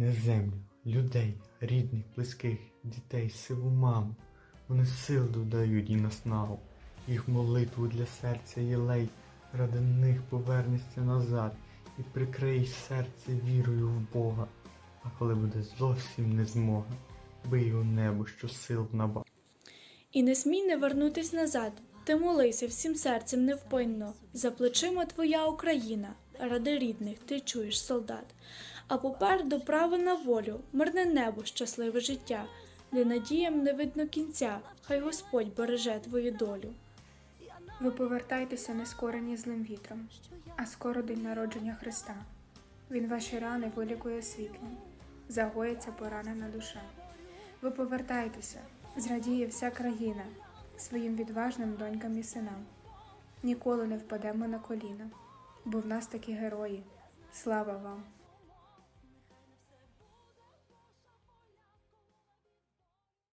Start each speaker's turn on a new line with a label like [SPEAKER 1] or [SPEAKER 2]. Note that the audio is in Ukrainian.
[SPEAKER 1] не землю, людей, рідних, близьких, дітей, сиву маму. Вони сил додають і наснагу. Їх молитву для серця єлей, ради них повернешся назад і прикрий серце вірою в Бога. А коли буде зовсім не змога, бий у небо, що сил набав.
[SPEAKER 2] І не смій не вернутись назад. Ти молися всім серцем невпинно. За плечима твоя Україна, ради рідних ти чуєш солдат. А попереду право на волю, мирне небо, щасливе життя, де надіям не видно кінця, хай Господь береже твою долю.
[SPEAKER 3] Ви повертайтеся нескорені злим вітром, а скоро день народження Христа. Він ваші рани вилікує світлом, загоїться поранена душа. Ви повертайтеся, зрадіє вся країна своїм відважним донькам і синам. Ніколи не впадемо на коліна, бо в нас такі герої. Слава вам!